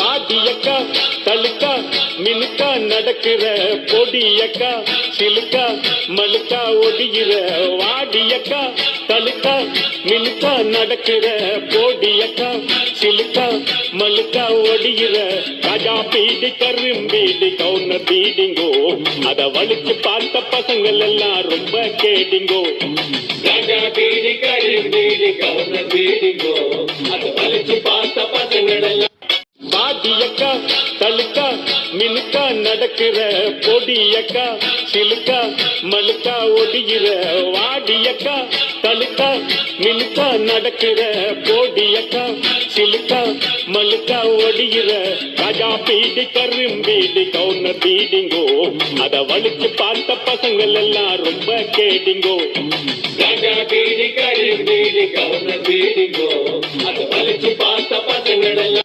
பாடியக்கா தழுக்கா மினுக்கா நடக்கிற பொடியக்கா சிலுக்கா மலுக்கா ஒடிகிற வாடியக்கா தழுக்கா மினுக்கா நடக்கிற பொடியக்கா சிலுக்கா மலுக்கா ஒடிகிற ராஜா பீடி கரும்பீடி கவுன பீடிங்கோ. அத வலிச்சு பார்த்த பசங்கள் எல்லாம் ரொம்ப கேடிங்கோ. ராஜா பீடி கரும்பீடி கவுன பீடிங்கோ. வாடியக்கா தழுக்கா மினுக்கா நடக்கிற பொடியக்கா சிலுக்கா மலுக்கா ஒடிகிற வாடியக்கா தழுக்கா மினுக்கா நடக்கிற பொடியக்கா சிலுக்கா மலுக்கா ஒடிகிற ராஜா பீடி கரும் பீடி கவுனர் பீடிங்கோ. அத வலிச்சு பார்த்த பசங்கள் எல்லாம் ரொம்ப கேடிங்கோ. ராஜா பீடி கரும் பீடி கவுனர் பீடிங்கோ. அத வலிச்சு பார்த்த பசங்கள் எல்லாம்